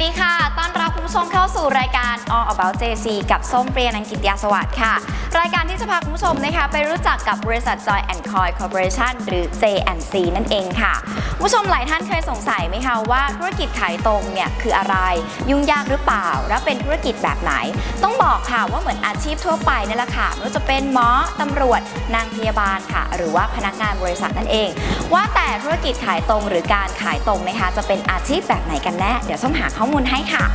สวัสดีค่ะ ต้อนรับคุณ ผู้ชมเข้าสู่รายการ All About JC กับส้มเปรียนังกิตยาสวัสดิ์ค่ะ รายการที่จะพาคุณผู้ชมนะคะ ไปรู้จักกับบริษัท Joy and Coy Corporation หรือ J&C นั่นเองค่ะ ผู้ชมหลายท่านเคยสงสัยไหมคะว่าธุรกิจขายตรงเนี่ยคืออะไร ยุ่งยากหรือเปล่า และเป็นธุรกิจแบบไหน ต้องบอกค่ะว่าเหมือนอาชีพทั่วไปนี่แหละค่ะไม่ว่าจะเป็นหมอตำรวจนางพยาบาลค่ะ หรือว่าพนักงานบริษัทนั่นเอง ว่าแต่ธุรกิจขายตรงหรือการขายตรงนะคะจะเป็นอาชีพแบบไหนกันแน่เดี๋ยวส้มหาข้อมูลให้ค่ะ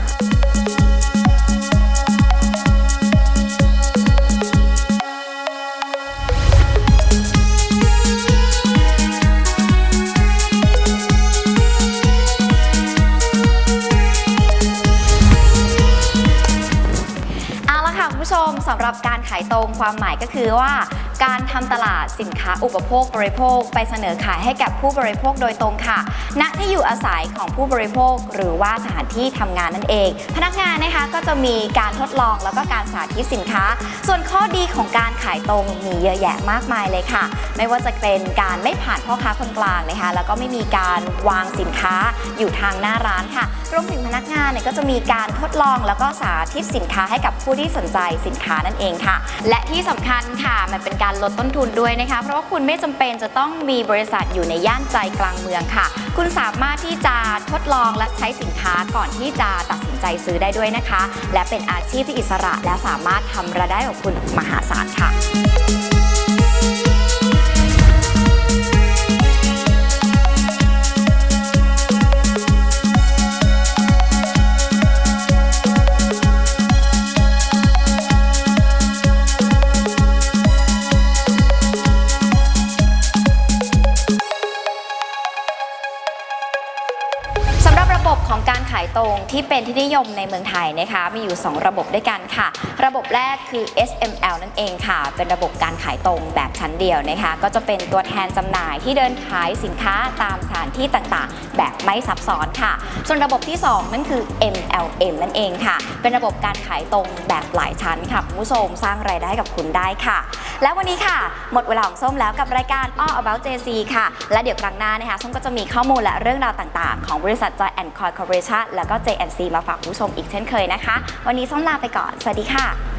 เอาละค่ะคุณผู้ชมสำหรับการขายตรงความหมายก็คือว่าการทำตลาดสินค้าอุปโภคบริโภค ไปเสนอขายให้กับผู้บริโภคโดยตรงค่ะ ณ ที่อยู่อาศัยของผู้บริโภค หรือว่าสถานที่ทำงานนั่นเอง พนักงานนะคะก็จะมีการทดลองแล้วก็การสาธิตสินค้า ส่วนข้อดีของการขายตรงมีเยอะแยะมากมายเลยค่ะ ไม่ว่าจะเป็นการไม่ผ่านพ่อค้าคนกลางนะคะ แล้วก็ไม่มีการวางสินค้าอยู่ทางหน้าร้านค่ะ รวมถึงพนักงานเนี่ยก็จะมีการทดลองแล้วก็สาธิตสินค้าให้กับผู้ที่สนใจสินค้านั่นเองค่ะ และที่สำคัญค่ะมันเป็นการลดต้นทุนด้วยนะคะ เพราะว่าคุณไม่จำเป็นจะต้องมีบริษัทอยู่ในย่านใจกลางเมืองค่ะ คุณสามารถที่จะทดลองและใช้สินค้าก่อนที่จะตัดสินใจซื้อได้ด้วยนะคะ และเป็นอาชีพที่อิสระและสามารถทำรายได้ของคุณมหาศาลค่ะ บระบบของการขายตรงที่เป็นที่นิยมในเมืองไทยนะคะ มีอยู่ 2 ระบบด้วยกันค่ะ ระบบแรกคือ SML นั่นเองค่ะ เป็นระบบการขายตรงแบบชั้นเดียวนะคะ ก็จะเป็นตัวแทนจำหน่ายที่เดินขายสินค้าตามสถานที่ต่างๆ แบบไม่ซับซ้อนค่ะ ส่วนระบบที่ 2 นั่นคือ MLM นั่นเองค่ะ เป็นระบบการขายตรงแบบหลายชั้นค่ะคุณผู้ชมสร้างรายได้ให้กับคุณได้ค่ะ และวันนี้ค่ะ หมดเวลาของส้มแล้วกับรายการ All About JC ค่ะ และเดี๋ยวครั้งหน้านะคะส้มก็จะมีข้อมูลและเรื่องราวต่าง ๆ ของบริษัท Joy and Coy Corporation แล้วก็ JNC มาฝากผู้ชมอีกเช่นเคยนะคะ วันนี้ส้มลาไปก่อน สวัสดีค่ะ